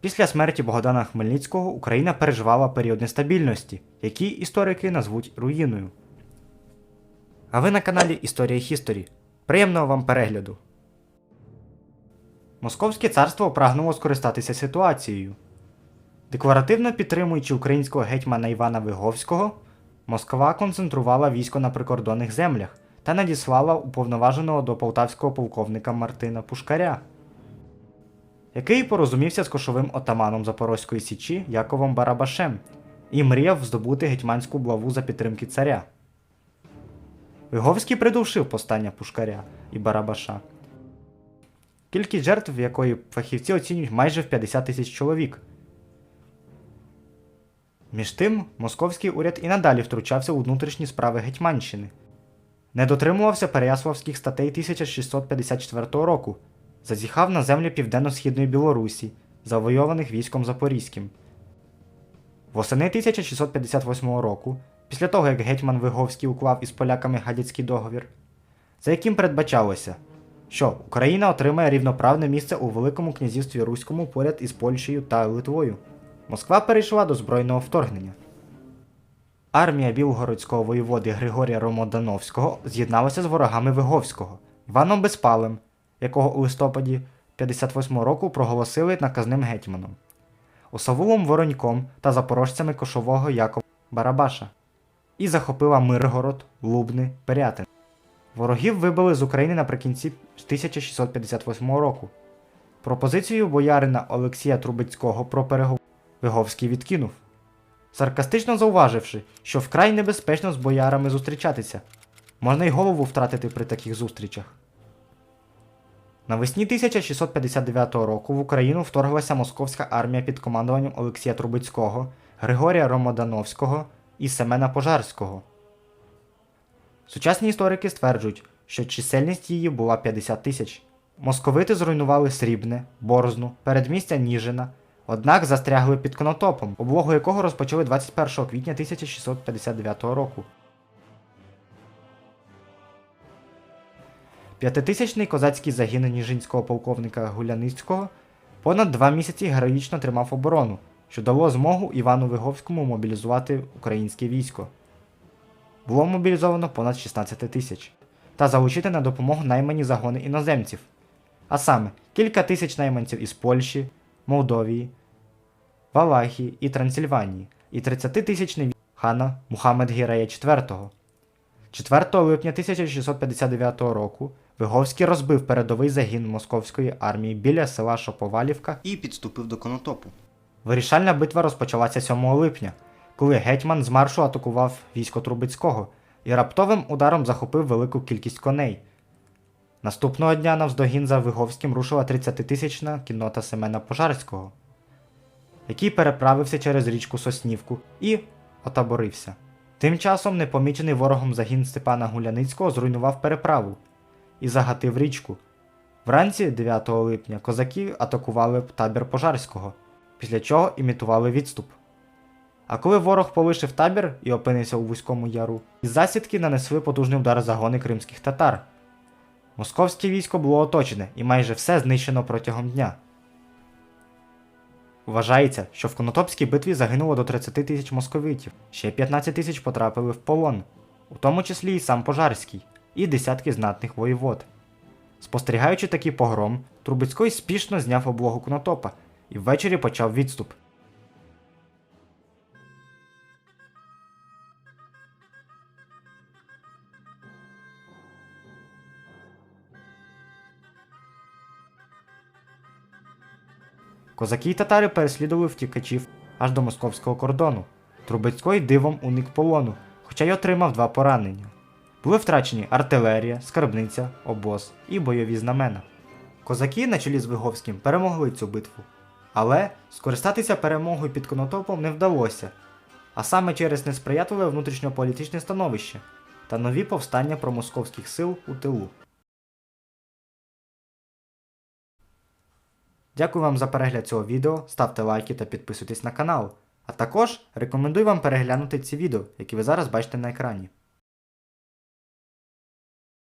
Після смерті Богдана Хмельницького Україна переживала період нестабільності, який історики назвуть руїною. А ви на каналі Історія Хісторі. Приємного вам перегляду! Московське царство прагнуло скористатися ситуацією. Декларативно підтримуючи українського гетьмана Івана Виговського, Москва концентрувала військо на прикордонних землях та надіслала уповноваженого до полтавського полковника Мартина Пушкаря, який порозумівся з кошовим отаманом Запорозької січі Яковом Барабашем і мріяв здобути гетьманську блаву за підтримки царя. Виговський придушив повстання Пушкаря і Барабаша, кількість жертв якої фахівці оцінюють майже в 50 тисяч чоловік. Між тим, московський уряд і надалі втручався у внутрішні справи Гетьманщини, не дотримувався Переяславських статей 1654 року, зазіхав на землі Південно-Східної Білорусі, завойованих військом Запорізьким. Восени 1658 року, після того як гетьман Виговський уклав із поляками гадяцький договір, за яким передбачалося, що Україна отримає рівноправне місце у Великому князівстві Руському поряд із Польщею та Литвою. Москва перейшла до збройного вторгнення. Армія білгородського воєводи Григорія Ромодановського з'єдналася з ворогами Виговського, Іваном Безпалем, якого у листопаді 58 року проголосили наказним гетьманом, Осавулом Вороньком та запорожцями кошового Якова Барабаша, і захопила Миргород, Лубни, Пирятин. Ворогів вибили з України наприкінці 1658 року. Пропозицію боярина Олексія Трубецького про переговори Виговський відкинув, саркастично зауваживши, що вкрай небезпечно з боярами зустрічатися. Можна й голову втратити при таких зустрічах. Навесні 1659 року в Україну вторглася московська армія під командуванням Олексія Трубецького, Григорія Ромодановського і Семена Пожарського. Сучасні історики стверджують, що чисельність її була 50 тисяч. Московити зруйнували Срібне, Борзну, передмістя Ніжина, однак застрягли під Конотопом, облогу якого розпочали 21 квітня 1659 року. П'ятитисячний козацький загін ніжинського полковника Гуляницького понад два місяці героїчно тримав оборону, що дало змогу Івану Виговському мобілізувати українське військо. Було мобілізовано понад 16 тисяч та залучити на допомогу наймані загони іноземців, а саме кілька тисяч найманців із Польщі, Молдовії, Валахії і Трансильванії і 30-тисячний хана Мухаммед Гірея IV. 4 липня 1659 року Виговський розбив передовий загін московської армії біля села Шоповалівка і підступив до Конотопу. Вирішальна битва розпочалася 7 липня, коли гетьман з маршу атакував військо Трубецького і раптовим ударом захопив велику кількість коней. Наступного дня навздогін за Виговським рушила 30-тисячна кіннота Семена Пожарського, який переправився через річку Соснівку і отаборився. Тим часом непомічений ворогом загін Степана Гуляницького зруйнував переправу і загатив річку. Вранці 9 липня козаки атакували табір Пожарського, після чого імітували відступ. А коли ворог полишив табір і опинився у вузькому яру, із засідки нанесли потужний удар загони кримських татар. Московське військо було оточене і майже все знищено протягом дня. Вважається, що в Конотопській битві загинуло до 30 тисяч московитів, ще 15 тисяч потрапили в полон, у тому числі і сам Пожарський, і десятки знатних воєвод. Спостерігаючи такий погром, Трубецький спішно зняв облогу Конотопа і ввечері почав відступ. Козаки й татари переслідували втікачів аж до московського кордону. Трубецький дивом уник полону, хоча й отримав два поранення. Були втрачені артилерія, скарбниця, обоз і бойові знамена. Козаки на чолі з Виговським перемогли цю битву, але скористатися перемогою під Конотопом не вдалося, а саме через несприятливе внутрішньополітичне становище та нові повстання промосковських сил у тилу. Дякую вам за перегляд цього відео, ставте лайки та підписуйтесь на канал. А також рекомендую вам переглянути ці відео, які ви зараз бачите на екрані.